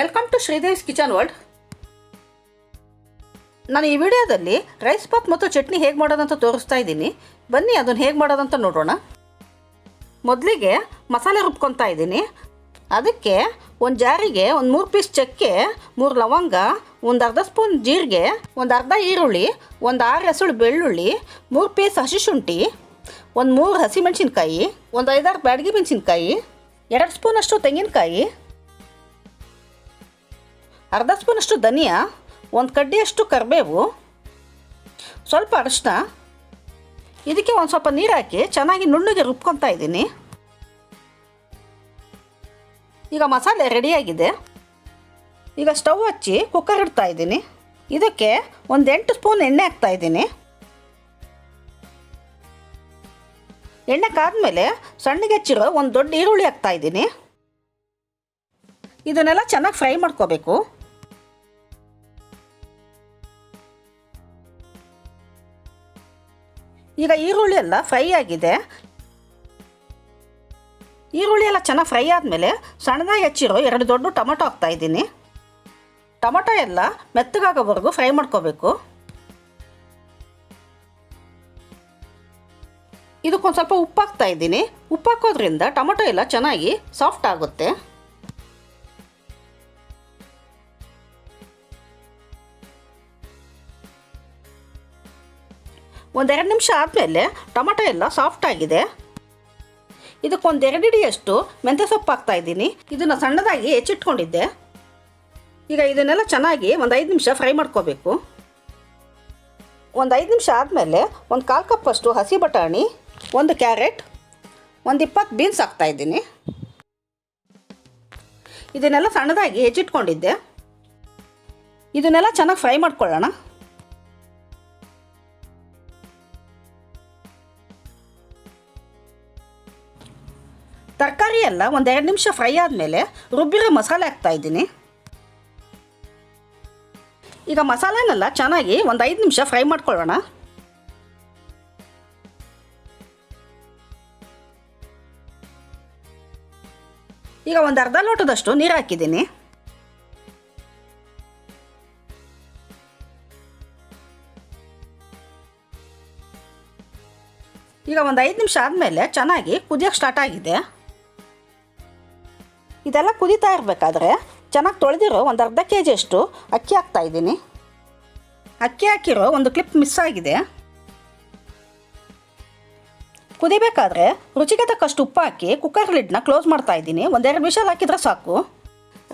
Welcome to Sridev's kitchen world ನಾನು ಈ ವಿಡಿಯೋದಲ್ಲಿ ರೈಸ್ ಬಾತ್ ಮತ್ತು ಚಟ್ನಿ ಹೇಗೆ ಮಾಡೋದಂತ ತೋರಿಸ್ತಾ ಇದ್ದೀನಿ. ಬನ್ನಿ, ಅದನ್ನು ಹೇಗೆ ಮಾಡೋದಂತ ನೋಡೋಣ. ಮೊದಲಿಗೆ ಮಸಾಲೆ ರುಬ್ಕೊತಾ ಇದ್ದೀನಿ. ಅದಕ್ಕೆ ಒಂದು ಜಾರಿಗೆ ಒಂದು ಮೂರು ಪೀಸ್ ಚಕ್ಕೆ, ಮೂರು ಲವಂಗ, ಒಂದು ಅರ್ಧ ಸ್ಪೂನ್ ಜೀರಿಗೆ, ಒಂದು ಅರ್ಧ ಈರುಳ್ಳಿ, ಒಂದು ಆರು ಹೆಸಳು ಬೆಳ್ಳುಳ್ಳಿ, ಮೂರು ಪೀಸ್ ಹಸಿ ಶುಂಠಿ, ಒಂದು ಮೂರು ಹಸಿಮೆಣಸಿನ್ಕಾಯಿ ಒಂದು ಐದಾರು ಬ್ಯಾಡಗಿ ಮೆಣಸಿನ್ಕಾಯಿ, ಎರಡು ಸ್ಪೂನಷ್ಟು ತೆಂಗಿನಕಾಯಿ ಅರ್ಧ ಸ್ಪೂನಷ್ಟು ಧನಿಯಾ, ಒಂದು ಕಡ್ಡಿಯಷ್ಟು ಕರಿಬೇವು, ಸ್ವಲ್ಪ ಅರಿಶಿನ ಇದಕ್ಕೆ ಒಂದು ಸ್ವಲ್ಪ ನೀರು ಹಾಕಿ ಚೆನ್ನಾಗಿ ನುಣ್ಣಗೆ ರುಬ್ಕೊತಾ ಇದ್ದೀನಿ. ಈಗ ಮಸಾಲೆ ರೆಡಿಯಾಗಿದೆ ಈಗ ಸ್ಟವ್ ಹಚ್ಚಿ ಕುಕ್ಕರ್ ಇಡ್ತಾ ಇದ್ದೀನಿ. ಇದಕ್ಕೆ ಒಂದು ಎಂಟು ಸ್ಪೂನ್ ಎಣ್ಣೆ ಹಾಕ್ತಾ ಇದ್ದೀನಿ. ಎಣ್ಣೆ ಕಾದ್ಮೇಲೆ ಸಣ್ಣಗೆ ಹೆಚ್ಚಿರೋ ಒಂದು ದೊಡ್ಡ ಈರುಳ್ಳಿ ಹಾಕ್ತಾ ಇದ್ದೀನಿ. ಇದನ್ನೆಲ್ಲ ಚೆನ್ನಾಗಿ ಫ್ರೈ ಮಾಡ್ಕೋಬೇಕು. ಈಗ ಈರುಳ್ಳಿ ಎಲ್ಲ ಫ್ರೈ ಆಗಿದೆ. ಈರುಳ್ಳಿ ಎಲ್ಲ ಚೆನ್ನಾಗಿ ಫ್ರೈ ಆದಮೇಲೆ ಸಣ್ಣದಾಗಿ ಹೆಚ್ಚಿರೋ ಎರಡು ದೊಡ್ಡ ಟೊಮೊಟೊ ಹಾಕ್ತಾಯಿದ್ದೀನಿ ಟೊಮೊಟೊ ಎಲ್ಲ ಮೆತ್ತಗಾಗೋವರೆಗೂ ಫ್ರೈ ಮಾಡ್ಕೋಬೇಕು. ಇದಕ್ಕೊಂದು ಸ್ವಲ್ಪ ಉಪ್ಪು ಹಾಕ್ತಾ ಉಪ್ಪು ಹಾಕೋದ್ರಿಂದ ಟೊಮೊಟೊ ಎಲ್ಲ ಚೆನ್ನಾಗಿ ಸಾಫ್ಟ್ ಆಗುತ್ತೆ. ಒಂದೆರಡು ನಿಮಿಷ ಆದಮೇಲೆ ಟೊಮೊಟೊ ಎಲ್ಲ ಸಾಫ್ಟ್ ಆಗಿದೆ. ಇದಕ್ಕೊಂದು ಎರಡು ಹಿಡಿಯಷ್ಟು ಮೆಂತ್ಯ ಸೊಪ್ಪು ಹಾಕ್ತಾ ಇದ್ದೀನಿ. ಇದನ್ನು ಸಣ್ಣದಾಗಿ ಹೆಚ್ಚಿಟ್ಕೊಂಡಿದ್ದೆ. ಈಗ ಇದನ್ನೆಲ್ಲ ಚೆನ್ನಾಗಿ ಒಂದು ಐದು ನಿಮಿಷ ಫ್ರೈ ಮಾಡ್ಕೋಬೇಕು. ಒಂದು ಐದು ನಿಮಿಷ ಆದಮೇಲೆ ಒಂದು ಕಾಲು ಕಪ್ಪಷ್ಟು ಹಸಿ ಬಟಾಣಿ, ಒಂದು ಕ್ಯಾರೆಟ್, ಒಂದು ಇಪ್ಪತ್ತು ಬೀನ್ಸ್ ಹಾಕ್ತಾ ಇದ್ದೀನಿ. ಇದನ್ನೆಲ್ಲ ಸಣ್ಣದಾಗಿ ಹೆಚ್ಚಿಟ್ಕೊಂಡಿದ್ದೆ. ಇದನ್ನೆಲ್ಲ ಚೆನ್ನಾಗಿ ಫ್ರೈ ಮಾಡ್ಕೊಳ್ಳೋಣ. ತರಕಾರಿ ಎಲ್ಲ ಒಂದೆರಡು ನಿಮಿಷ ಫ್ರೈ ಆದಮೇಲೆ ರುಬ್ಬಿರೋ ಮಸಾಲೆ ಹಾಕ್ತಾ ಇದ್ದೀನಿ. ಈಗ ಮಸಾಲೆನೆಲ್ಲ ಚೆನ್ನಾಗಿ ಒಂದು ಐದು ನಿಮಿಷ ಫ್ರೈ ಮಾಡ್ಕೊಳ್ಳೋಣ. ಈಗ ಒಂದು ಅರ್ಧ ಲೋಟದಷ್ಟು ನೀರು ಹಾಕಿದ್ದೀನಿ. ಈಗ ಒಂದು ಐದು ನಿಮಿಷ ಆದಮೇಲೆ ಚೆನ್ನಾಗಿ ಕುದಿಯೋಕ್ಕೆ ಸ್ಟಾರ್ಟ್ ಆಗಿದೆ. ಇದೆಲ್ಲ ಕುದೀತಾ ಇರಬೇಕಾದ್ರೆ ಚೆನ್ನಾಗಿ ತೊಳೆದಿರೋ ಒಂದು ಅರ್ಧ ಕೆ ಜಿಯಷ್ಟು ಅಕ್ಕಿ ಹಾಕ್ತಾ ಇದ್ದೀನಿ. ಅಕ್ಕಿ ಹಾಕಿರೋ ಒಂದು ಕ್ಲಿಪ್ ಮಿಸ್ ಆಗಿದೆ. ಕುದಿಬೇಕಾದ್ರೆ ರುಚಿಗೆ ತಕ್ಕಷ್ಟು ಉಪ್ಪು ಹಾಕಿ ಕುಕ್ಕರ್ ಲಿಡ್ನ ಕ್ಲೋಸ್ ಮಾಡ್ತಾ ಇದ್ದೀನಿ. ಒಂದೆರಡು ವಿಷಲ್ ಹಾಕಿದ್ರೆ ಸಾಕು.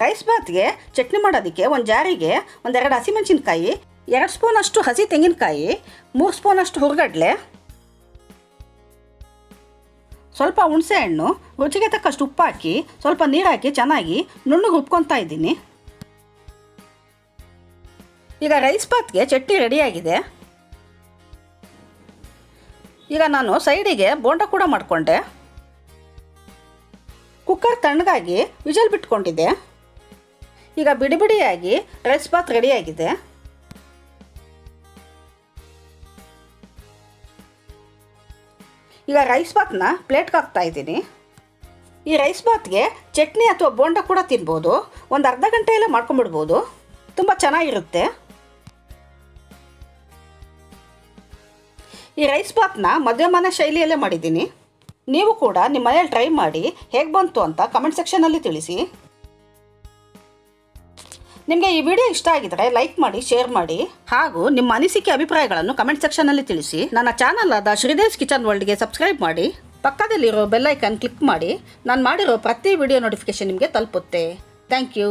ರೈಸ್ ಬಾತ್ಗೆ ಚಟ್ನಿ ಮಾಡೋದಕ್ಕೆ ಒಂದು ಜಾರಿಗೆ ಒಂದೆರಡು ಹಸಿಮೆಣಸಿನ್ಕಾಯಿ ಎರಡು ಸ್ಪೂನಷ್ಟು ಹಸಿ ತೆಂಗಿನಕಾಯಿ, ಮೂರು ಸ್ಪೂನಷ್ಟು ಹುರ್ಗಡ್ಲೆ ಸ್ವಲ್ಪ ಹುಣಸೆ ಹಣ್ಣು, ರುಚಿಗೆ ತಕ್ಕಷ್ಟು ಉಪ್ಪು ಹಾಕಿ, ಸ್ವಲ್ಪ ನೀರು ಹಾಕಿ ಚೆನ್ನಾಗಿ ನುಣ್ಣಗೆ ಉಪ್ಕೊತಾ ಇದ್ದೀನಿ. ಈಗ ರೈಸ್ ಪಾತ್ಗೆ ಚಟ್ನಿ ರೆಡಿಯಾಗಿದೆ ಈಗ ನಾನು ಸೈಡಿಗೆ ಬೋಂಡ ಕೂಡ ಮಾಡಿಕೊಂಡೆ. ಕುಕ್ಕರ್ ತಣ್ಣಗಾಗಿ ವಿಜಲ್ ಬಿಟ್ಕೊಂಡಿದ್ದೆ ಈಗ ಬಿಡಿ ಬಿಡಿಯಾಗಿ ರೈಸ್ ಬಾತ್ ರೆಡಿಯಾಗಿದೆ ಈಗ ರೈಸ್ ಬಾತ್ನ ಪ್ಲೇಟ್ಗೆ ಹಾಕ್ತಾ ಇದ್ದೀನಿ. ಈ ರೈಸ್ ಬಾತ್ಗೆ ಚಟ್ನಿ ಅಥವಾ ಬೋಂಡ ಕೂಡ ತಿನ್ಬೋದು. ಒಂದು ಅರ್ಧ ಗಂಟೆಯಲ್ಲೇ ಮಾಡ್ಕೊಂಬಿಡ್ಬೋದು ತುಂಬ ಚೆನ್ನಾಗಿರುತ್ತೆ. ಈ ರೈಸ್ ಬಾತ್ನ ಮಧ್ಯಮಾನ ಶೈಲಿಯಲ್ಲೇ ಮಾಡಿದ್ದೀನಿ. ನೀವು ಕೂಡ ನಿಮ್ಮ ಮನೇಲಿ ಟ್ರೈ ಮಾಡಿ ಹೇಗೆ ಬಂತು ಅಂತ ಕಮೆಂಟ್ ಸೆಕ್ಷನಲ್ಲಿ ತಿಳಿಸಿ. ನಿಮಗೆ ಈ ವಿಡಿಯೋ ಇಷ್ಟ ಆಗಿದ್ರೆ ಲೈಕ್ ಮಾಡಿ ಶೇರ್ ಮಾಡಿ ಹಾಗೂ ನಿಮ್ಮ ಅನಿಸಿಕೆ ಅಭಿಪ್ರಾಯಗಳನ್ನು ಕಮೆಂಟ್ ಸೆಕ್ಷನಲ್ಲಿ ತಿಳಿಸಿ. ನನ್ನ ಚಾನಲ್ ಆದ ಶ್ರೀದೇವ್ಸ್ ಕಿಚನ್ ವರ್ಲ್ಡ್ಗೆ ಸಬ್ಸ್ಕ್ರೈಬ್ ಮಾಡಿ. ಪಕ್ಕದಲ್ಲಿರೋ ಬೆಲ್ ಐಕನ್ ಕ್ಲಿಕ್ ಮಾಡಿ. ನಾನು ಮಾಡಿರೋ ಪ್ರತಿ ವಿಡಿಯೋ ನೋಟಿಫಿಕೇಶನ್ ನಿಮಗೆ ತಲುಪುತ್ತೆ. Thank you